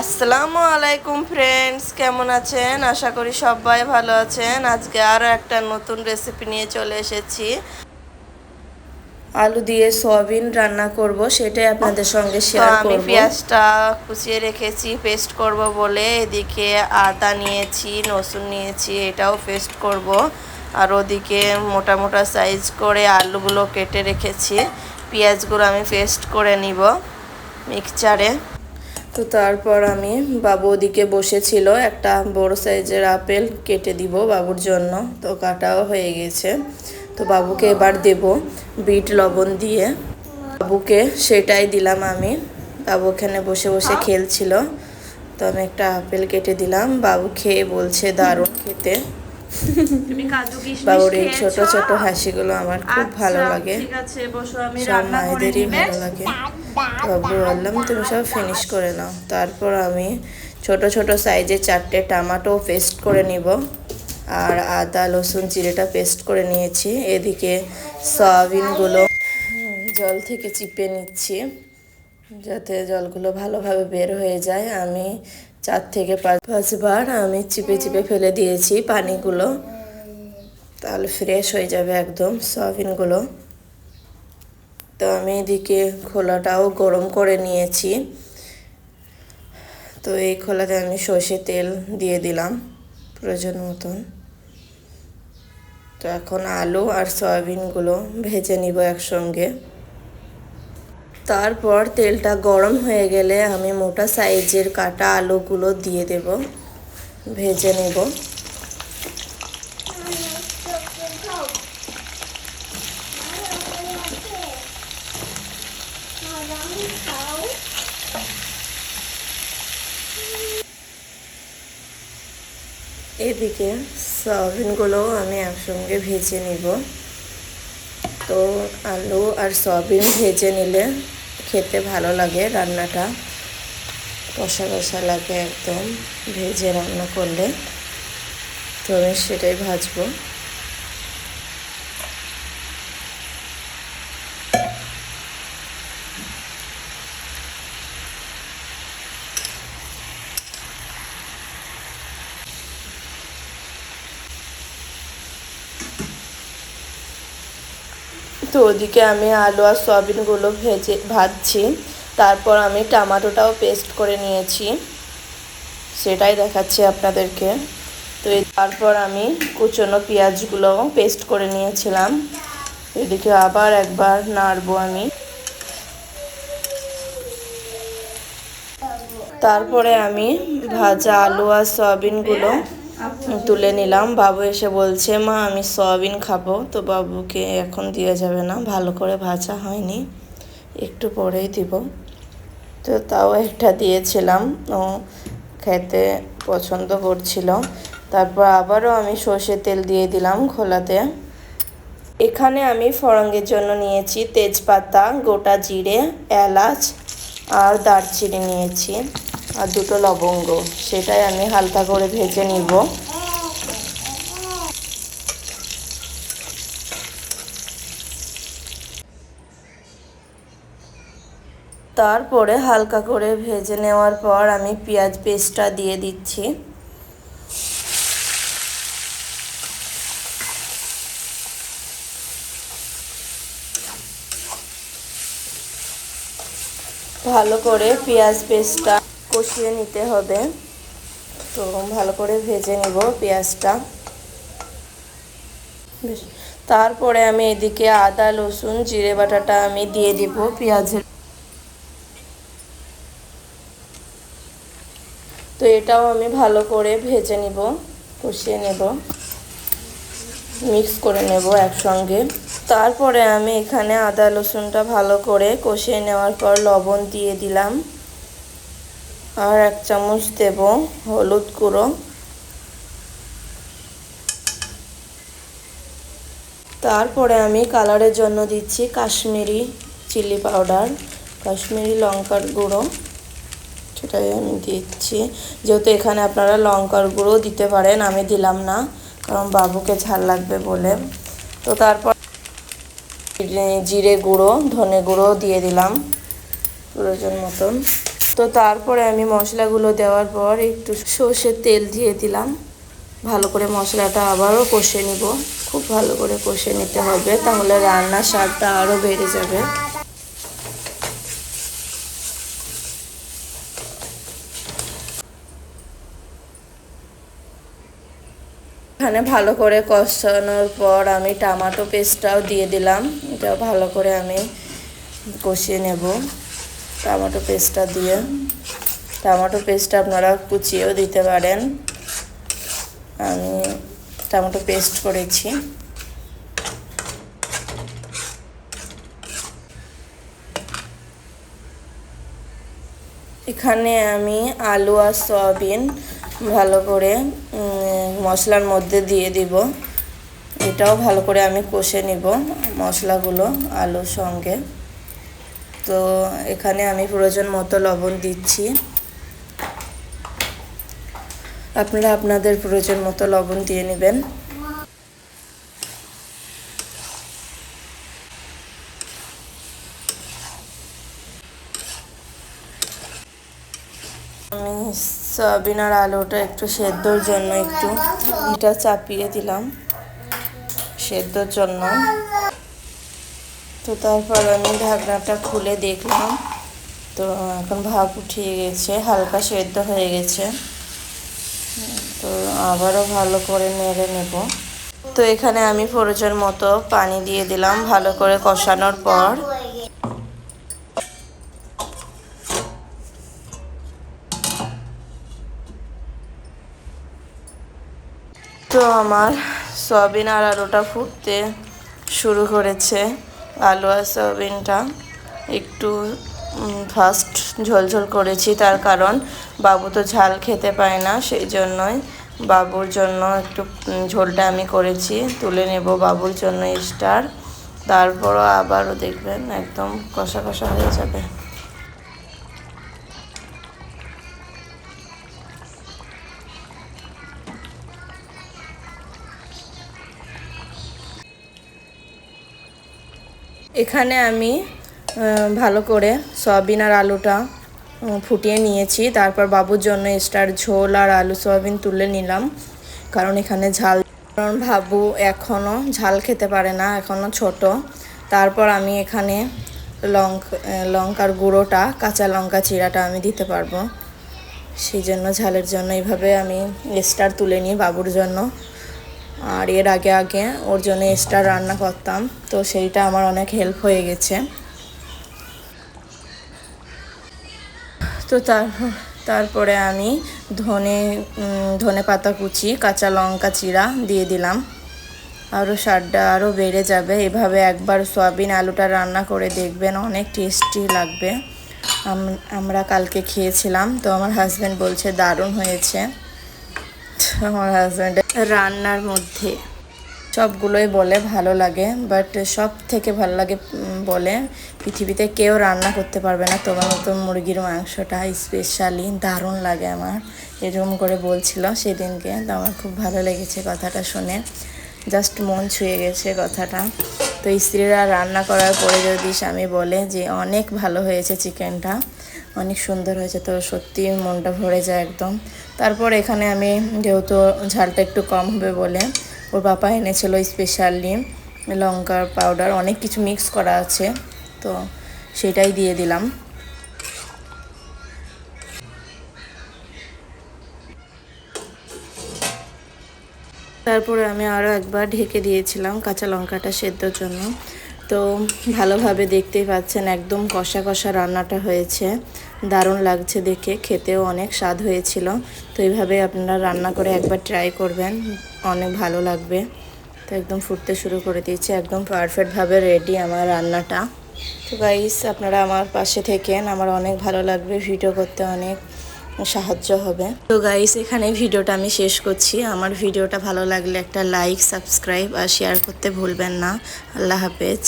আসসালামু আলাইকুম ফ্রেন্ডস কেমন আছেন? আশা করি সবাই ভালো আছেন। আজকে আরও একটা নতুন রেসিপি নিয়ে চলে এসেছি। আলু দিয়ে সয়াবিন রান্না করব সেটাই আপনাদের সঙ্গে শেয়ার করব আমি পেঁয়াজটা কুচিয়ে রেখেছি পেস্ট করব বলে। এদিকে আদা নিয়েছি রসুন নিয়েছি এটাও পেস্ট করব। আর ওদিকে মোটা মোটা সাইজ করে আলুগুলো কেটে রেখেছি। পেঁয়াজগুলো আমি পেস্ট করে নিব মিক্সচারে তো তারপর আমি বাবু ওদিকে বসেছিল, একটা বড় সাইজের আপেল কেটে দিব বাবুর জন্য, তো কাটাও হয়ে গেছে। তো বাবুকে এবার দেব বিট লবণ দিয়ে। বাবুকে সেটাই দিলাম আমি, বাবু ওখানে বসে বসে খেলছিল। তো আমি একটা আপেল কেটে দিলাম, বাবু খেয়ে বলছে দারুণ খেতে। তুমি কাজু কিশমিশ বাবুর এই ছোট ছোট হাসিগুলো আমার খুব ভালো আচ্ছা, লাগে। ঠিক আছে বসো আমি রান্না করে ভালো লাগে। বাবু বললাম তুমি সব ফিনিশ করে নাও। তারপর আমি ছোট ছোট সাইজে চারটে টমাটো পেস্ট করে নিব। আর আদা রসুন জিরেটা পেস্ট করে নিয়েছি। এদিকে সয়াবিনগুলো জল থেকে চিপে নিচ্ছি যাতে জলগুলো ভালোভাবে বের হয়ে যায়। আমি চার থেকে পাঁচ পাঁচবার আমি চিপে চিপে ফেলে দিয়েছি পানিগুলো। তাহলে ফ্রেশ হয়ে যাবে একদম সয়াবিনগুলো তো আমি এদিকে খোলাটাও গরম করে নিয়েছি। তো এই খোলাতে আমি সর্ষে তেল দিয়ে দিলাম প্রয়োজন মতন। তো এখন আলু আর সয়াবিনগুলো ভেজে নিব একসঙ্গে। তারপর তেলটা গরম হয়ে গেলে আমি মোটা সাইজের কাটা আলুগুলো দিয়ে দেব, ভেজে নেব। এদিকে সয়াবিনগুলো আমি একসঙ্গে ভেজে নিব। তো আলু আর সয়াবিন ভেজে নিলে খেতে ভালো লাগে রান্নাটা। কষা কষা লাগে একদম, ভেজে রান্না করলে। তো আমি সেটাই ভাজবো। তো ওদিকে আমি আলু আর সয়াবিনগুলো ভেজে, ভাজছি। তারপর আমি টমাটোটাও পেস্ট করে নিয়েছি। সেটাই দেখাচ্ছি আপনাদেরকে। তো তারপর আমি কুচনো পেঁয়াজগুলো পেস্ট করে নিয়েছিলাম। এদিকে আবার একবার নাড়বো আমি। তারপরে আমি ভাজা আলু আর সয়াবিনগুলো তুলে নিলাম। বাবু এসে বলছে, মা, আমি সয়াবিন খাব। তো বাবুকে এখন দেওয়া যাবে না, ভালো করে ভাজা হয়নি। একটু পরেই দিব। তো তাও একটা দিয়েছিলাম। ও খেতে পছন্দ করছিল। তারপর আবারও আমি সর্ষের তেল দিয়ে দিলাম খোলাতে। এখানে আমি ফড়ঙ্গের জন্য নিয়েছি তেজপাতা, গোটা জিরে, এলাচ আর দারচিনি নিয়েছি। আর দুটো লবঙ্গ। সেটাই আমি হালকা করে ভেজে নিব। তারপরে হালকা করে ভেজে নেওয়ার পর আমি পেঁয়াজ পেস্টটা দিয়ে দিচ্ছি। ভালো করে পেঁয়াজ পেস্টটা কষিয়ে নিতে হবে। তো ভালো করে ভেজে নিব পেঁয়াজটা। তারপরে আমি এদিকে আদা, রসুন, জিরে বাটাটা আমি দিয়ে দিব পেঁয়াজের। তো এটাও আমি ভালো করে ভেজে নিব, কষিয়ে নেব। মিক্স করে নেব একসঙ্গে। তারপরে আমি এখানে আদা, রসুনটা ভালো করে কষিয়ে নেওয়ার পর লবণ দিয়ে দিলাম। আর এক চামচ দেব হলুদ গুঁড়ো। তারপরে আমি কালারের জন্য দিচ্ছি কাশ্মীরি চিলি পাউডার, কাশ্মীরি লঙ্কার গুঁড়ো। সেটাই আমি দিচ্ছি। যেহেতু এখানে আপনারা লঙ্কার গুঁড়ো দিতে পারেন, আমি দিলাম না, কারণ বাবুকে ঝাল লাগবে বলে। তো তারপর জিরে গুঁড়ো, ধনে গুঁড়ো দিয়ে দিলাম। প্রয়োজন মতন। তো তারপরে আমি মশলাগুলো দেওয়ার পর একটু সর্ষের তেল দিয়ে দিলাম। ভালো করে মশলাটা আবারও কষে নিব। খুব ভালো করে কষে নিতে হবে, তাহলে রান্নার স্বাদটা আরও বেড়ে যাবে। এখানে ভালো করে কষানোর পর আমি টমেটো পেস্টটাও দিয়ে দিলাম। এটাও ভালো করে আমি কষিয়ে নেব। টমেটো পেস্টটা দিয়ে। টমেটো পেস্টটা আপনারা কুচিয়েও দিতে পারেন। আমি টমেটো পেস্ট করেছি। এখানে আমি আলু আর সয়াবিন ভালো করে মশলার মধ্যে দিয়ে দিব। এটাও ভালো করে আমি কষে নিব মশলাগুলো আলুর সঙ্গে। তো এখানে আমি প্রয়োজন মতো লবণ দিচ্ছি। আপনারা আপনাদের প্রয়োজন মতো লবণ দিয়ে নেবেন। আমি সয়াবিন আর আলুটা একটু সেদ্ধর জন্য একটু এটা চাপিয়ে দিলাম। সেদ্ধর জন্য। তো তারপর আমি ঢাকনাটা খুলে দেখলাম। তো এখন ভাপ উঠিয়ে গেছে, হালকা সেদ্ধ হয়ে গেছে। তো আবারও ভালো করে নেড়ে নেব। তো এখানে আমি প্রয়োজন মতো পানি দিয়ে দিলাম ভালো করে কষানোর পর। তো আমার সয়াবিন আর আলুটা ফুটতে শুরু করেছে। আলু আর সয়াবিনটা একটু ফার্স্ট ঝোলঝোল করেছি। তার কারণ বাবু তো ঝাল খেতে পায় না, সেই জন্যই বাবুর জন্য একটু ঝোলটা আমি করেছি। তুলে নেব বাবুর জন্য স্টার। তারপরও আবারও দেখবেন একদম কষা কষা হয়ে যাবে। এখানে আমি ভালো করে সয়াবিন আর আলুটা ফুটিয়ে নিয়েছি। তারপর বাবুর জন্য এক্সট্রার ঝোল আর আলু সয়াবিন তুলে নিলাম। কারণ এখানে ঝাল, কারণ বাবু এখনও ঝাল খেতে পারে না এখনও ছোট। তারপর আমি এখানে লঙ্কা লঙ্কার গুঁড়োটা, কাঁচা লঙ্কা চিরাটা আমি দিতে পারব। সেই জন্য ঝালের জন্য এইভাবে আমি স্টার তুলে নিই বাবুর জন্য। আর এর আগে আগে ওর জন্য স্টার রান্না করতাম, তো সেইটা আমার অনেক হেল্প হয়ে গেছে। তো তার, তারপরে আমি ধনে ধনে পাতা কুচি, কাঁচা লঙ্কা চিরা দিয়ে দিলাম। আরও স্বাদটা আরও বেড়ে যাবে। এভাবে একবার সয়াবিন আলুটা রান্না করে দেখবেন, অনেক টেস্টি লাগবে। আমরা কালকে খেয়েছিলাম, তো আমার হাজব্যান্ড বলছে দারুণ হয়েছে। আমার হাজব্যান্ড রান্নার মধ্যে। সবগুলোই বলে ভালো লাগে বাট সব থেকে ভালো লাগে বলে পৃথিবীতে কেউ রান্না করতে পারবে না। তোমার মতো মুরগির মাংসটা স্পেশালি দারুণ লাগে আমার, এরকম করে বলছিল সেদিনকে। তো আমার খুব ভালো লেগেছে কথাটা শুনে। জাস্ট মন ছুঁয়ে গেছে কথাটা। তো স্ত্রীরা রান্না করার পরে যদি স্বামী বলে যে অনেক ভালো হয়েছে চিকেনটা অনেক সুন্দর হয়েছে তো সত্যি মনটা ভরে যায় একদম। তারপর এখানে আমি যেহেতু ঝালটা একটু কম হবে বলে ওর বাবা এনেছিল স্পেশালি লঙ্কার পাউডার অনেক কিছু মিক্স করা আছে, তো সেটাই দিয়ে দিলাম। তারপরে আমি আরও একবার ঢেকে দিয়েছিলাম কাঁচা লঙ্কাটা সেদ্ধর জন্য। তো ভালোভাবে দেখতেই পাচ্ছেন, একদম কষা কষা রান্নাটা হয়েছে। দারুণ লাগছে দেখে, খেতেও অনেক স্বাদ হয়েছিল। তো এইভাবে আপনারা রান্না করে একবার ট্রাই করবেন, অনেক ভালো লাগবে। তো একদম ফুটতে শুরু করে দিয়েছে, একদম পারফেক্টভাবে রেডি আমার রান্নাটা। তো গাইস আপনারা আমার পাশে থেকেন, আমার অনেক ভালো লাগবে ভিডিও করতে অনেক। সাহায্য হবে। তো গাইস এখানে ভিডিওটা আমি শেষ করছি। আমার ভিডিওটা ভালো লাগলে একটা লাইক সাবস্ক্রাইব আর শেয়ার করতে ভুলবেন না। আল্লাহ হাফেজ।